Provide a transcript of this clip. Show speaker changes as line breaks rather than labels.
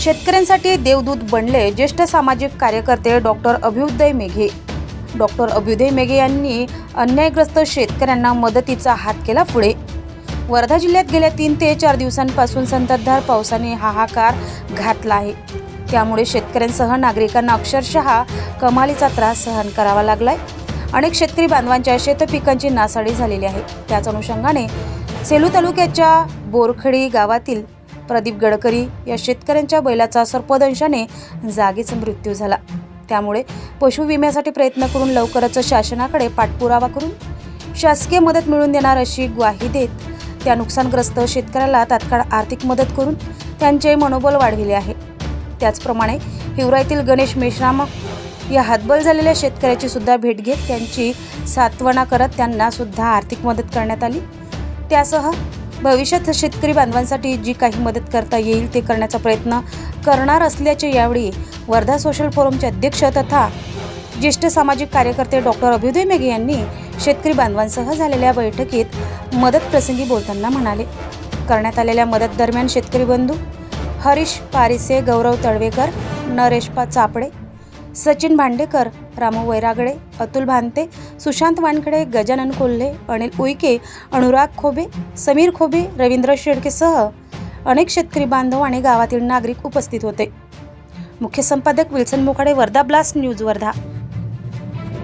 शेतकऱ्यांसाठी देवदूत बनले ज्येष्ठ सामाजिक कार्यकर्ते डॉक्टर अभ्युदय मेघे. डॉक्टर अभ्युदय मेघे यांनी अन्यायग्रस्त शेतकऱ्यांना मदतीचा हात केला पुढे. वर्धा जिल्ह्यात गेल्या तीन ते चार दिवसांपासून संततधार पावसाने हाहाकार घातला आहे. त्यामुळे शेतकऱ्यांसह नागरिकांना अक्षरशः कमालीचा त्रास सहन करावा लागलाय. अनेक शेतकरी बांधवांच्या शेतपिकांची नासाडी झालेली आहे. त्याच अनुषंगाने सेलू तालुक्याच्या बोरखडी गावातील प्रदीप गडकरी या शेतकऱ्यांच्या बैलाचा सर्पदंशाने जागीच मृत्यू झाला. त्यामुळे पशु विम्यासाठी प्रयत्न करून लवकरच शासनाकडे पाठपुरावा करून शासकीय मदत मिळवून देणार अशी ग्वाही देत त्या नुकसानग्रस्त शेतकऱ्याला तात्काळ आर्थिक मदत करून त्यांचे मनोबल वाढविले आहे. त्याचप्रमाणे हिवराईतील गणेश मेश्राम या हातबल झालेल्या शेतकऱ्याची सुद्धा भेट घेत त्यांची सात्वना करत त्यांना सुद्धा आर्थिक मदत करण्यात आली. त्यासह भविष्यात शेतकरी बांधवांसाठी जी काही मदत करता येईल ते करण्याचा प्रयत्न करणार असल्याचे यावेळी वर्धा सोशल फोरमचे अध्यक्ष तथा ज्येष्ठ सामाजिक कार्यकर्ते डॉक्टर अभ्युदय मेघे यांनी शेतकरी बांधवांसह झालेल्या बैठकीत मदत प्रसंगी बोलताना म्हणाले. करण्यात आलेल्या मदत दरम्यान शेतकरी बंधू हरीश पारिसे गौरव तळवेकर नरेशपा चापडे सचिन भांडेकर रामू वैरागडे अतुल भांते सुशांत वानखडे गजानन कोल्हे अनिल उईके अनुराग खोबे समीर खोबे रवींद्र शेडकेसह अनेक शेतकरी बांधव आणि गावातील नागरिक उपस्थित होते. मुख्य संपादक Wilson Mokhade Wardha blast news Wardha.